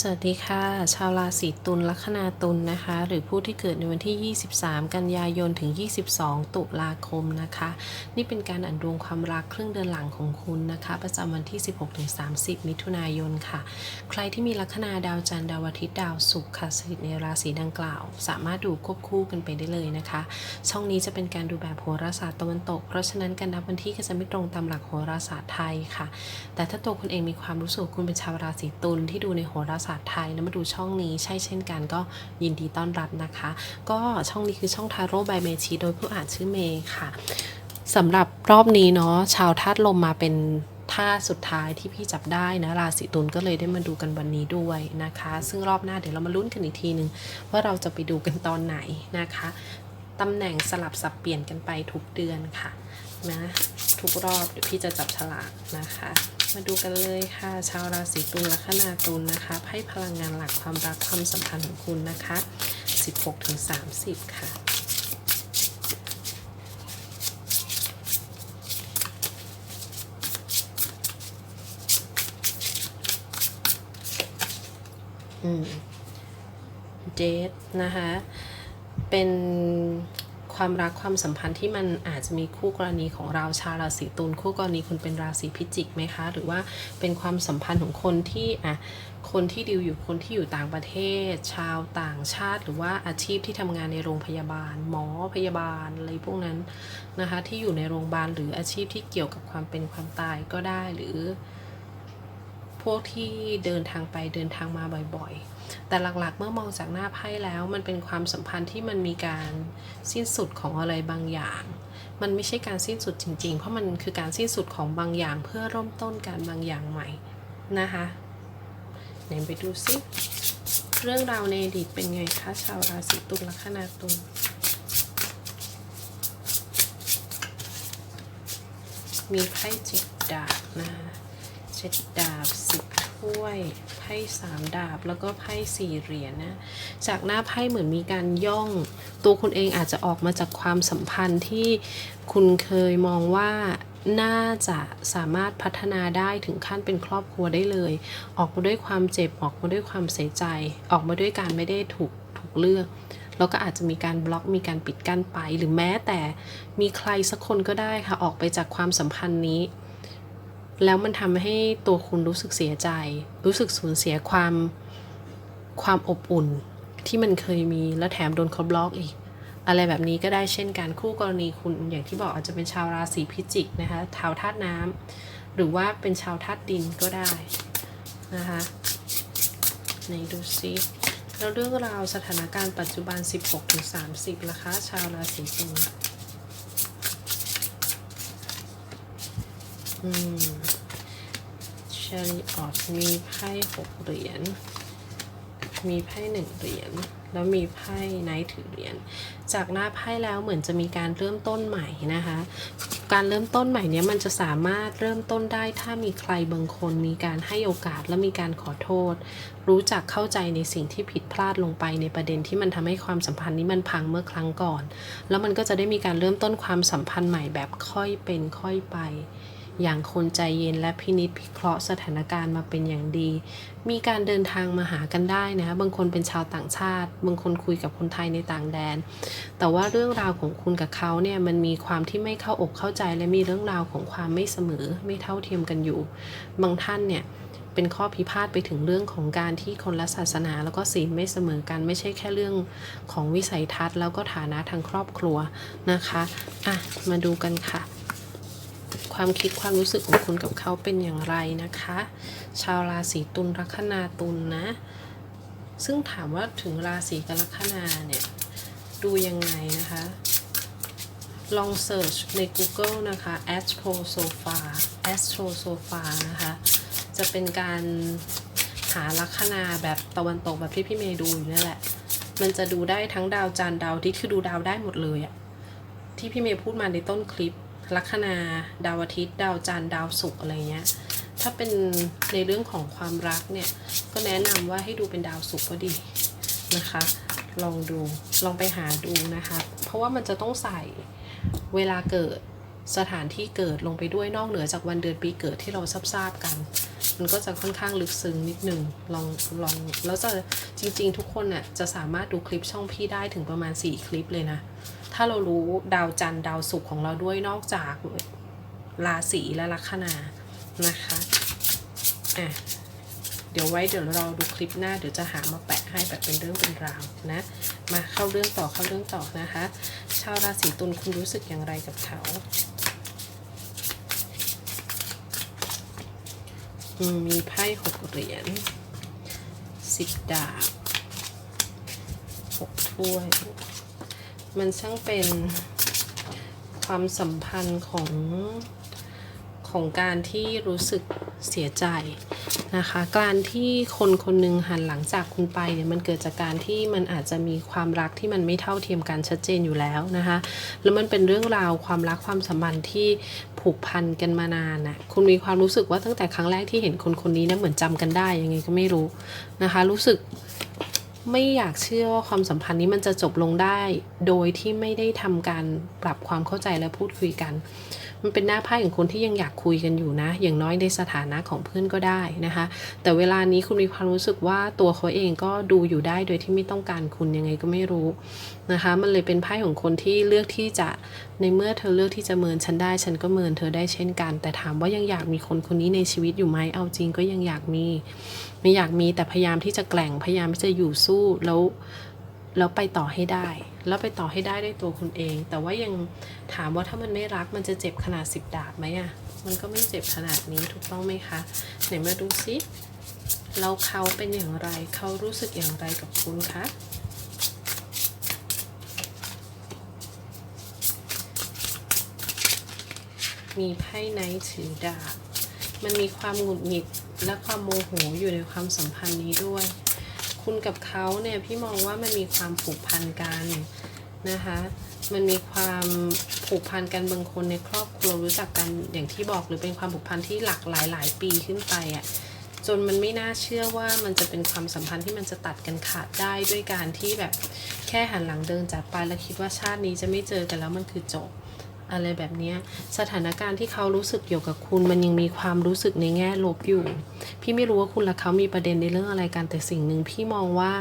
สวัสดีค่ะ ชาวราศีตุลลัคนาตุลนะคะ หรือผู้ที่เกิดในวันที่ 23 กันยายนถึง 22 ตุลาคมนะคะ นี่เป็นการอ่านดวงความรักครึ่งเดือนหลังของคุณนะคะ ประจำวันที่ 16ถึง30 มิถุนายนค่ะ ใครที่มีลัคนาดาวจันทร์ดาวอาทิตย์ดาวศุกร์ค่ะสถิตในราศีดังกล่าว สามารถดูควบคู่กันไปได้เลยนะคะ ช่องนี้จะเป็นการดูแบบโหราศาสตร์ตะวันตก เพราะฉะนั้นการนับวันที่ก็จะไม่ตรงตามหลักโหราศาสตร์ไทยค่ะ แต่ถ้าตัวคุณเองมีความรู้สึกคุณเป็นชาวราศีตุลที่ดูในโหราศาสตร์ไทยแล้วมาดูช่องนี้ใช่เช่นกันก็ยินดีต้อนรับนะคะ ก็ช่องนี้คือช่องทาโร่บายเมชีโดยผู้อ่านชื่อเมย์ค่ะสำหรับรอบนี้เนาะชาวธาตุลมมาเป็นท่าสุดท้ายที่พี่จับได้นะราศีตุลก็เลยได้มาดูกันวันนี้ด้วยนะคะ ซึ่งรอบหน้าเดี๋ยวเรามาลุ้นกันอีกทีนึงว่าเราจะไปดูกันตอนไหนนะคะตำแหน่งสลับสับเปลี่ยนกันไปทุกเดือนค่ะนะทุกรอบเดี๋ยวพี่จะจับฉลากนะคะ มาดูกันเลยค่ะ ชาวราศีตุลลัคนาตุลนะคะไพ่พลังงานหลักความรักความสัมพันธ์ของคุณนะคะ 16ถึง30 ค่ะอืมเดทนะคะ เป็น ความรักความสัมพันธ์ที่มันอาจจะมีคู่กรณีของเราชาวราศีตุลคู่กรณีคุณเป็นราศีพิจิกไหมคะ หรือว่าเป็นความสัมพันธ์ของคนที่อะคนที่ดิวอยู่คนที่อยู่ต่างประเทศ ชาวต่างชาติ หรือว่าอาชีพที่ทำงานในโรงพยาบาล หมอพยาบาลอะไรพวกนั้นนะคะ ที่อยู่ในโรงพยาบาลหรืออาชีพที่เกี่ยวกับความเป็นความตายก็ได้หรือ พวกที่เดินทางไปเดินทางมาบ่อยๆ แต่หลักๆ เมื่อมองจากหน้าไพ่แล้วมันเป็นความสัมพันธ์ที่มันมีการสิ้นสุดของอะไรบางอย่าง มันไม่ใช่การสิ้นสุดจริง ๆ เพราะมันคือการสิ้นสุดของบางอย่าง เพื่อเริ่มต้นการบางอย่างใหม่นะคะไหนไปดูซิเรื่องราวในอดีตเป็นไงคะชาวราศีตุลลัคนาตุลมีไพ่จิตดาบนะคะเจ็ดดาบสิบถ้วย ไพ่สามดาบ แล้วก็ไพ่สี่เหรียญนะ จากหน้าไพ่เหมือนมีการย่อง ตัวคุณเองอาจจะออกมาจากความสัมพันธ์ที่คุณเคยมองว่าน่าจะสามารถพัฒนาได้ถึงขั้นเป็นครอบครัวได้เลย ออกมาด้วยความเจ็บออกมาด้วยความเสียใจ ออกมาด้วยการไม่ได้ถูกถูกเลือกแล้วก็อาจจะมีการบล็อกมีการปิดกั้นไป หรือแม้แต่มีใครสักคนก็ได้ค่ะออกไปจากความสัมพันธ์นี้ แล้วมันทำให้ตัวคุณรู้สึกเสียใจ รู้สึกสูญเสียความความอบอุ่นที่มันเคยมีแล้วแถมโดนเขาบล็อกอีก อะไรแบบนี้ก็ได้เช่นกันคู่กรณีคุณอย่างที่บอกอาจจะเป็นชาวราศีพิจิกนะคะชาวธาตุน้ำหรือว่าเป็นชาวธาตุดินก็ได้นะคะไหนดูซิแล้วเรื่องราวสถานการณ์ปัจจุบัน 16-30ล่ะคะ ชาวราศีตุล อืมชาริออตมีไพ่หกเหรียญ มีไพ่หนึ่งเหรียญ แล้วมีไพ่ไนท์ถือเหรียญ จากหน้าไพ่แล้วเหมือนจะมีการเริ่มต้นใหม่นะคะ การเริ่มต้นใหม่เนี้ยมันจะสามารถเริ่มต้นได้ถ้ามีใครบางคนมีการให้โอกาสและมีการขอโทษ รู้จักเข้าใจในสิ่งที่ผิดพลาดลงไปในประเด็นที่มันทำให้ความสัมพันธ์นี้มันพังเมื่อครั้งก่อน แล้วมันก็จะได้มีการเริ่มต้นความสัมพันธ์ใหม่แบบค่อยเป็นค่อยไป อย่างคนใจเย็นและพินิจพิเคราะห์สถานการณ์มาเป็นอย่างดี มีการเดินทางมาหากันได้นะคะบางคนเป็นชาวต่างชาติ บางคนคุยกับคนไทยในต่างแดน แต่ว่าเรื่องราวของคุณกับเขาเนี่ยมันมีความที่ไม่เข้าอกเข้าใจและมีเรื่องราวของความไม่เสมอไม่เท่าเทียมกันอยู่ บางท่านเนี่ยเป็นข้อพิพาทไปถึงเรื่องของการที่คนละศาสนาแล้วก็ศีลไม่เสมอกันไม่ใช่แค่เรื่องของวิสัยทัศน์ แล้วก็ฐานะทางครอบครัวนะคะ อะ มาดูกันค่ะ ความคิดความรู้สึกของคุณกับเขาเป็นอย่างไรนะคะ ชาวราศีตุลลัคนาตุลนะ ซึ่งถามว่าถึงราศีกรกฎาเนี่ยดูยังไงนะคะ ลองเสิร์ชใน Google นะคะ Astro Sofa Astro Sofa นะคะ จะเป็นการหาลัคนาแบบตะวันตกแบบที่พี่เมย์ดูอยู่นั่แหละ มันจะดูได้ทั้งดาวจันทร์ดาวทิตย์คือดูดาวได้หมดเลยอะที่พี่เมย์พูดมาในต้นคลิป ลัคนาดาวอาทิตย์ ดาวจันทร์ดาวศุกร์อะไรเงี้ย ถ้าเป็นในเรื่องของความรักเนี่ย ก็แนะนำว่าให้ดูเป็นดาวศุกร์ก็ดีนะคะ ลองดู ลองไปหาดูนะคะ เพราะว่ามันจะต้องใส่เวลาเกิดสถานที่เกิดลงไปด้วยนอกเหนือจากวันเดือนปีเกิดที่เราทราบๆกัน มันก็จะค่อนข้างลึกซึ้งนิดหนึ่งลองลองแล้วจะจริง ๆ ทุกคนน่ะจะสามารถดูคลิปช่องพี่ได้ถึงประมาณ 4 คลิปเลยนะ ถ้าเรารู้ดาวจันทร์ดาวศุกร์ของเราด้วยนอกจากราศีและลัคนานะคะอะเดี๋ยวไว้เดี๋ยวเราดูคลิปหน้าเดี๋ยวจะหามาแปะให้แบบเป็นเรื่องเป็นราวนะ มาเข้าเรื่องต่อเข้าเรื่องต่อนะคะ ชาวราศีตุลคุณรู้สึกอย่างไรกับเขาอื มีไพ่หกเหรียญสิบดาบหกถ้วย มันช่างเป็นความสัมพันธ์ของของการที่รู้สึกเสียใจ นะคะ การที่คนคนหนึ่งหันหลังจากคุณไปเนี่ยมันเกิดจากการที่มันอาจจะมีความรักที่มันไม่เท่าเทียมกันชัดเจนอยู่แล้วนะคะ แล้วมันเป็นเรื่องราวความรักความสัมพันธ์ที่ผูกพันกันมานานนะคุณมีความรู้สึกว่าตั้งแต่ครั้งแรกที่เห็นคนคนนี้นะเหมือนจำกันได้ยังไงก็ไม่รู้นะคะ รู้สึกไม่อยากเชื่อว่าความสัมพันธ์นี้มันจะจบลงได้ โดยที่ไม่ได้ทำการปรับความเข้าใจและพูดคุยกัน มันเป็นหน้าไพ่ของคนที่ยังอยากคุยกันอยู่นะ อย่างน้อยในสถานะของเพื่อนก็ได้นะคะ แต่เวลานี้คุณมีความรู้สึกว่าตัวเขาเองก็ดูอยู่ได้โดยที่ไม่ต้องการคุณยังไงก็ไม่รู้นะคะ มันเลยเป็นไพ่ของคนที่เลือกที่จะในเมื่อเธอเลือกที่จะเมินฉันได้ฉันก็เมินเธอได้เช่นกัน แต่ถามว่ายังอยากมีคนคนนี้ในชีวิตอยู่ไหมเอาจริงก็ยังอยากมี ไม่อยากมีแต่พยายามที่จะแกล่งพยายามที่จะอยู่สู้แล้วแล้วไปต่อให้ได้ แล้วไปต่อให้ได้ด้วยตัวคุณเอง แต่ว่ายังถามว่าถ้ามันไม่รักมันจะเจ็บขนาดสิบดาบไหมอะ่ะ มันก็ไม่เจ็บขนาดนี้ถูกต้องไหมคะไหนมาดูซิแล้วเขาเป็นอย่างไรเขารู้สึกอย่างไรกับคุณคะมีไพ่ไนท์ถือดาบ มันมีความหงุดหงิดและความโมโหอยู่ในความสัมพันธ์นี้ด้วย คุณกับเขาเนี่ยพี่มองว่ามันมีความผูกพันกันนะคะ มันมีความผูกพันกันบางคนในครอบครัวรู้จักกันอย่างที่บอกหรือเป็นความผูกพันที่หลากหลายหลายปีขึ้นไปอะ่ะจนมันไม่น่าเชื่อว่ามันจะเป็นความสัมพันธ์ที่มันจะตัดกันขาดได้ด้วยการที่แบบแค่หันหลังเดินจากไปแล้วคิดว่าชาตินี้จะไม่เจอกันแล้วมันคือจบ อะไรแบบนี้สถานการณ์ที่เขารู้สึกเกี่ยวกับคุณมันยังมีความรู้สึกในแง่ลบอยู่ พี่ไม่รู้ว่าคุณและเขามีประเด็นในเรื่องอะไรกันแต่สิ่งหนึ่งพี่มองว่า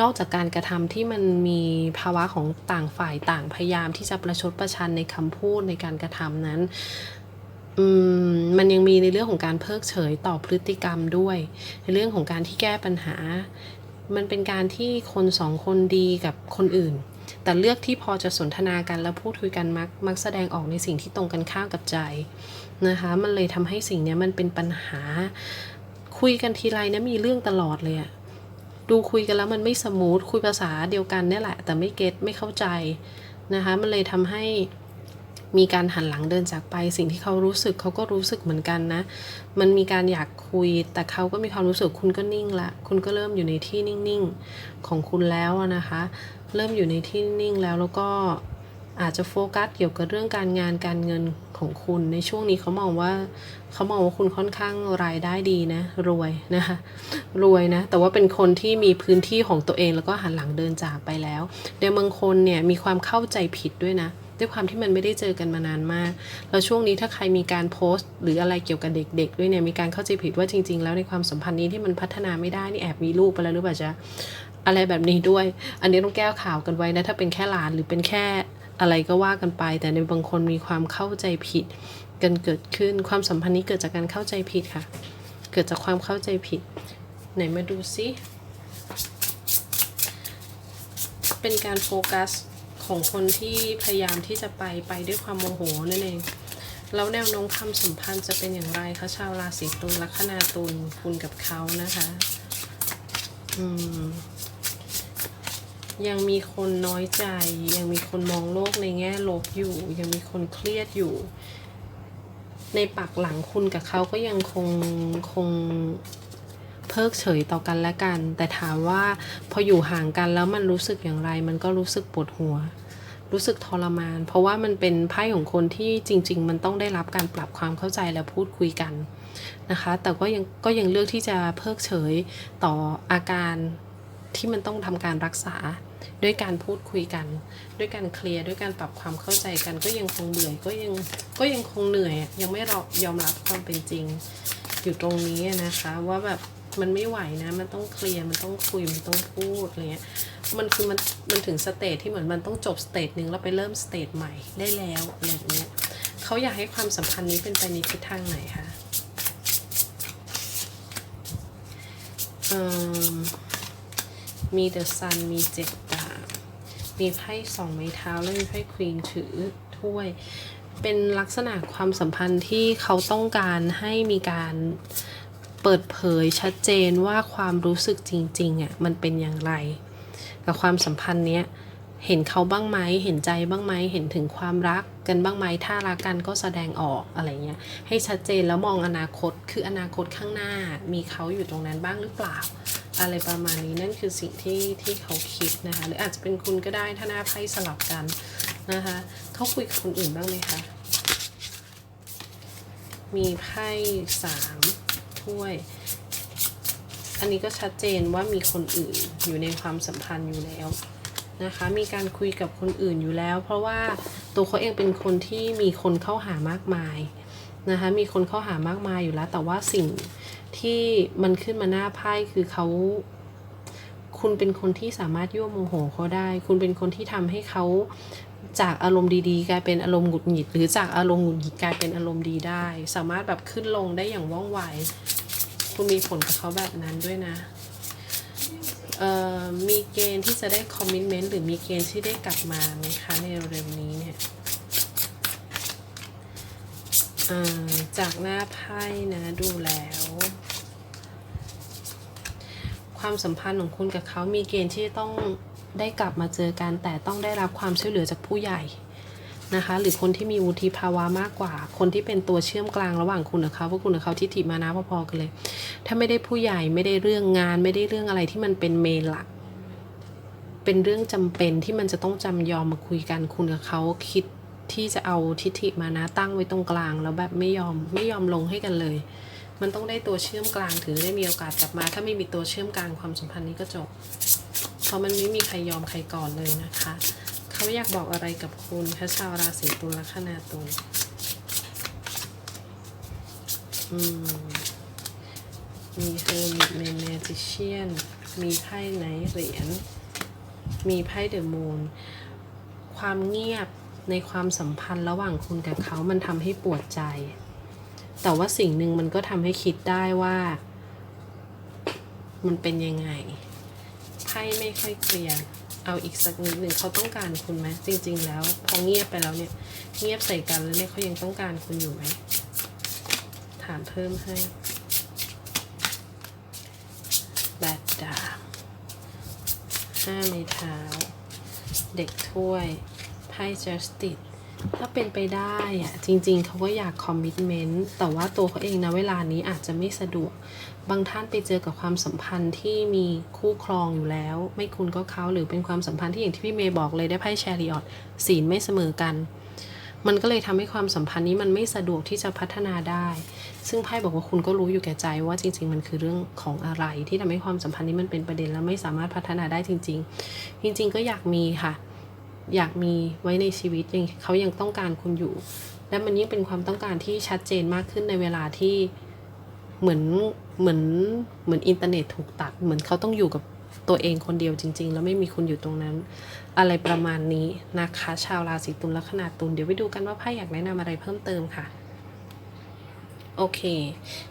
นอกจากการกระทำที่มันมีภาวะของต่างฝ่ายต่างพยายามที่จะประชดประชันในคำพูดในการกระทำนั้นมมันยังมีในเรื่องของการเพิกเฉยต่อพฤติกรรมด้วย ในเรื่องของการที่แก้ปัญหา มันเป็นการที่คนสองคนดีกับคนอื่น แต่เลือกที่พอจะสนทนากันแล้วพูดคุยกันมักมักแสดงออกในสิ่งที่ตรงกันข้ามกับใจนะคะ มันเลยทำให้สิ่งนี้มันเป็นปัญหา คุยกันทีไรนะมีเรื่องตลอดเลยอะดูคุยกันแล้วมันไม่สมูทคุยภาษาเดียวกันนี่แหละ แต่ไม่เก็ตไม่เข้าใจนะคะ มันเลยทำให้ มีการหันหลังเดินจากไป สิ่งที่เขารู้สึกเขาก็รู้สึกเหมือนกันนะ มันมีการอยากคุย แต่เขาก็มีความรู้สึกคุณก็นิ่งละ คุณก็เริ่มอยู่ในที่นิ่งๆของคุณแล้วนะคะ เริ่มอยู่ในที่นิ่งแล้วแล้วก็อาจจะโฟกัสเกี่ยวกับเรื่องการงานการเงินของคุณ ในช่วงนี้เขามองว่าเขามองว่าคุณค่อนข้างรายได้ดีนะ รวยนะคะรวยนะ แต่ว่าเป็นคนที่มีพื้นที่ของตัวเองแล้วก็หันหลังเดินจากไปแล้วแต่บางคนเนี่ยมีความเข้าใจผิดด้วยนะ ด้วยความที่มันไม่ได้เจอกันมานานมาก แล้วช่วงนี้ถ้าใครมีการโพสต์ หรืออะไรเกี่ยวกับเด็ก ๆ ด้วยเนี่ยมีการเข้าใจผิดว่าจริง ๆ แล้วในความสัมพันธ์นี้ที่มันพัฒนาไม่ได้นี่แอบมีลูกไปแล้วหรือเปล่าจ๊ะอะไรแบบนี้ด้วย อันนี้ต้องแก้ข่าวกันไว้นะถ้าเป็นแค่หลานหรือเป็นแค่อะไรก็ว่ากันไป แต่ในบางคนมีความเข้าใจผิดกันเกิดขึ้น ความสัมพันธ์นี้เกิดจากการเข้าใจผิดค่ะ เกิดจากความเข้าใจผิด ไหนมาดูซิเป็นการโฟกัส ของคนที่พยายามที่จะไปไปด้วยความโมโหนั่นเอง แล้วแนวโน้มความสัมพันธ์จะเป็นอย่างไรคะชาวราศีตุลลัคนาตุลคุณกับเขานะคะอืมยังมีคนน้อยใจ ยังมีคนมองโลกในแง่ลบอยู่ ยังมีคนเครียดอยู่ ในปักหลังคุณกับเขาก็ยังคงคง เพิกเฉยต่อกันและกัน แต่ถามว่าพออยู่ห่างกันแล้วมันรู้สึกอย่างไร มันก็รู้สึกปวดหัว รู้สึกทรมาน เพราะว่ามันเป็นไพ่ของคนที่จริง ๆ มันต้องได้รับการปรับความเข้าใจและพูดคุยกันนะคะ แต่ก็ยังก็ยังเลือกที่จะเพิกเฉยต่ออาการที่มันต้องทำการรักษาด้วยการพูดคุยกัน ด้วยการเคลียร์ด้วยการปรับความเข้าใจกัน ก็ยังคงเบื่อก็ยังก็ยังคงเหนื่อยยังไม่รอยอมรับความเป็นจริง อยู่ตรงนี้นะคะ ว่าแบบ มันไม่ไหวนะ มันต้องเคลียร์ มันต้องคุย มันต้องพูดอะไรเงี้ย มันคือมัน มันถึงสเตจที่เหมือนมันต้องจบสเตจหนึ่งแล้วไปเริ่มสเตจใหม่ได้แล้วอะไรเนี้ยเขาอยากให้ความสัมพันธ์นี้เป็นไปในทิศทางไหนคะมมีเดอะซัน มีเจ็ดดาบมีไพ่สองไม้เท้าแล้วมีไพ่ควีนถือถ้วย เป็นลักษณะความสัมพันธ์ที่เขาต้องการให้มีการ เปิดเผยชัดเจนว่าความรู้สึกจริงๆอะมันเป็นอย่างไร กับความสัมพันธ์เนี้ยเห็นเขาบ้างไหม เห็นใจบ้างไหม เห็นถึงความรักกันบ้างไหม ถ้ารักกันก็แสดงออกอะไรเงี้ย ให้ชัดเจนแล้วมองอนาคต คืออนาคตข้างหน้า มีเขาอยู่ตรงนั้นบ้างหรือเปล่า อะไรประมาณนี้ นั่นคือสิ่งที่ที่เขาคิดนะคะ หรืออาจจะเป็นคุณก็ได้ถ้าหน้าไพ่สลับกันนะคะ เขาคุยกับคนอื่นบ้างไหมคะ มีไพ่สาม ถ้วย อันนี้ก็ชัดเจนว่ามีคนอื่นอยู่ในความสัมพันธ์อยู่แล้วนะคะ มีการคุยกับคนอื่นอยู่แล้ว เพราะว่าตัวเขาเองเป็นคนที่มีคนเข้าหามากมายนะคะ มีคนเข้าหามากมายอยู่แล้ว แต่ว่าสิ่งที่มันขึ้นมาหน้าไพ่คือเขาคุณเป็นคนที่สามารถยั่วโมโหเขาได้ คุณเป็นคนที่ทำให้เขา จากอารมณ์ดีๆ กลายเป็นอารมณ์หงุดหงิด หรือจากอารมณ์หงุดหงิดกลายเป็นอารมณ์ดีได้ สามารถแบบขึ้นลงได้อย่างว่องไวคุณมีผลกับเขาแบบนั้นด้วยนะมีเกณฑ์ที่จะได้คอมมิชเมนต์หรือมีเกณฑ์ที่ได้กลับมาไหมคะในเร็วๆนี้เนี่ยจากหน้าไพ่นะดูแล้ว ความสัมพันธ์ของคุณกับเขามีเกณฑ์ที่ต้อง ได้กลับมาเจอกัน แต่ต้องได้รับความช่วยเหลือจากผู้ใหญ่นะคะ หรือคนที่มีวุฒิภาวะมากกว่า คนที่เป็นตัวเชื่อมกลางระหว่างคุณกับเขาเพราะคุณกับเขาทิฏฐิมานะพอๆกันเลย ถ้าไม่ได้ผู้ใหญ่ไม่ได้เรื่องงาน ไม่ได้เรื่องอะไรที่มันเป็นเมนหลักเป็นเรื่องจำเป็นที่มันจะต้องจำยอมมาคุยกันคุณกับเขาคิดที่จะเอาทิฏฐิมานะตั้งไว้ตรงกลาง แล้วแบบไม่ยอมไม่ยอมลงให้กันเลย มันต้องได้ตัวเชื่อมกลางถึงได้มีโอกาสกลับมา ถ้าไม่มีตัวเชื่อมกลางความสัมพันธ์นี้ก็จบ เพราะมันไม่มีใครยอมใครก่อนเลยนะคะ เขาอยากบอกอะไรกับคุณคะชาวราศีตุลลัคนาตุลอืมมีเฮอร์มิตมีแมจิเชียนมีไพ่ไหนเหรียญมีไพ่เดอะมูนความเงียบในความสัมพันธ์ระหว่างคุณกับเขามันทำให้ปวดใจ แต่ว่าสิ่งหนึ่งมันก็ทำให้คิดได้ว่า มันเป็นยังไง ไพ่ไม่ค่อยเคลียร์เอาอีกสักนิดหนึ่งเขาต้องการคุณไหมจริง ๆ แล้ว พอเงียบไปแล้วเนี่ย เงียบใส่กันแล้วเนี่ยเขายังต้องการคุณอยู่ไหมถามเพิ่มให้แบดดาบห้าในเท้า เด็กถ้วยไพ่ justice ถ้าเป็นไปได้อะจริงๆ เขาก็อยากคอมมิ t เมนต์แต่ว่าตัวเขาเองนะเวลานี้อาจจะไม่สะดวก บางท่านไปเจอกับความสัมพันธ์ที่มีคู่ครองอยู่แล้ว ไม่คุณก็เขาหรือเป็นความสัมพันธ์ที่อย่างที่พี่เมย์บอกเลยได้ไพ่แชริออตศีลไม่เสมอกัน มันก็เลยทำให้ความสัมพันธ์นี้มันไม่สะดวกที่จะพัฒนาได้ ซึ่งไพ่บอกว่าคุณก็รู้อยู่แก่ใจว่าจริง ๆ มันคือเรื่องของอะไรที่ทำให้ความสัมพันธ์นี้มันเป็นประเด็นแล้วไม่สามารถพัฒนาได้จริง ๆ จริง ๆ ก็อยากมีค่ะ อยากมีไว้ในชีวิตยังเขายังต้องการคุณอยู่ และมันยิ่งเป็นความต้องการที่ชัดเจนมากขึ้นในเวลาที่เหมือนเหมือนเหมือนอินเทอร์เน็ตถูกตัด เหมือนเขาต้องอยู่กับตัวเองคนเดียวจริง ๆ แล้วไม่มีคุณอยู่ตรงนั้น อะไรประมาณนี้นะคะ ชาวราศีตุลและขนาดตุลเดี๋ยวไปดูกันว่าไพ่อยากแนะนำอะไรเพิ่มเติมค่ะ โอเค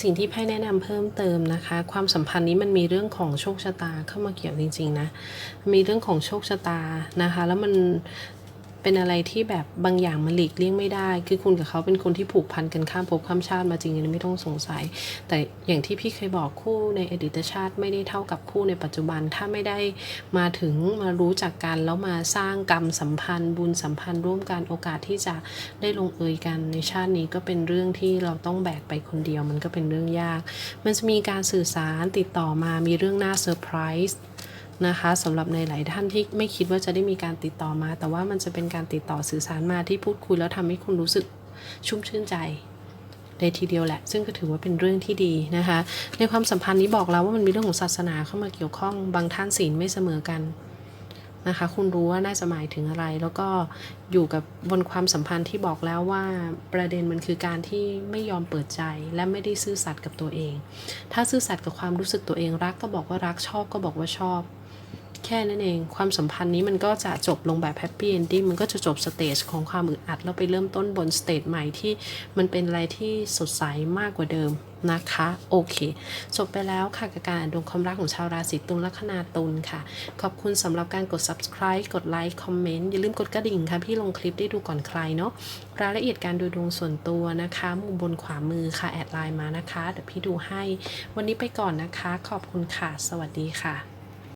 สิ่งที่ไพ่แนะนำเพิ่มเติมนะคะ ความสัมพันธ์นี้มันมีเรื่องของโชคชะตาเข้ามาเกี่ยวจริงๆนะ มีเรื่องของโชคชะตานะคะ แล้วมัน เป็นอะไรที่แบบบางอย่างมันหลีกเลี่ยงไม่ได้ คือคุณกับเขาเป็นคนที่ผูกพันกันข้ามภพข้ามชาติมาจริงอันนี้ไม่ต้องสงสัย แต่อย่างที่พี่เคยบอกคู่ในอดีตชาติไม่ได้เท่ากับคู่ในปัจจุบัน ถ้าไม่ได้มาถึงมารู้จักกันแล้วมาสร้างกรรมสัมพันธ์ บุญสัมพันธ์ร่วมกันโอกาสที่จะได้ลงเอยกันในชาตินี้ก็เป็นเรื่องที่เราต้องแบกไปคนเดียวมันก็เป็นเรื่องยาก มันจะมีการสื่อสารติดต่อมามีเรื่องน่าเซอร์ไพรส์ นะคะสำหรับในหลายท่านที่ไม่คิดว่าจะได้มีการติดต่อมา แต่ว่ามันจะเป็นการติดต่อสื่อสารมาที่พูดคุยแล้วทำให้คุณรู้สึกชุ่มชื่นใจเลยทีเดียวแหละ ซึ่งก็ถือว่าเป็นเรื่องที่ดีนะคะ ในความสัมพันธ์นี้บอกแล้วว่ามันมีเรื่องของศาสนาเข้ามาเกี่ยวข้อง บางท่านศีลไม่เสมอกันนะคะ คุณรู้ว่าน่าจะหมายถึงอะไร แล้วก็อยู่กับบนความสัมพันธ์ที่บอกแล้วว่าประเด็นมันคือการที่ไม่ยอมเปิดใจและไม่ได้ซื่อสัตย์กับตัวเอง ถ้าซื่อสัตย์กับความรู้สึกตัวเองรักก็บอกว่ารักชอบก็บอกว่าชอบ แค่นั้นเอง ความสัมพันธ์นี้มันก็จะจบลงแบบแฮปปี้เอนดิ้งมันก็จะจบสเตจของความอึดอัด แล้วไปเริ่มต้นบนสเตจใหม่ที่มันเป็นอะไรที่สดใสมากกว่าเดิมนะคะ โอเค จบไปแล้วค่ะกับการดวงความรักของชาวราศีตุลลัคนาตุลค่ะ ขอบคุณสำหรับการกด subscribe กดไลค์คอมเมนต์อย่าลืมกดกระดิ่งค่ะ พี่ลงคลิปได้ดูก่อนใครเนาะรายละเอียดการดูดวงส่วนตัวนะคะมุมบนขวามือค่ะ แอดไลน์มานะคะเดี๋ยวพี่ดูให้ วันนี้ไปก่อนนะคะ ขอบคุณค่ะ สวัสดีค่ะ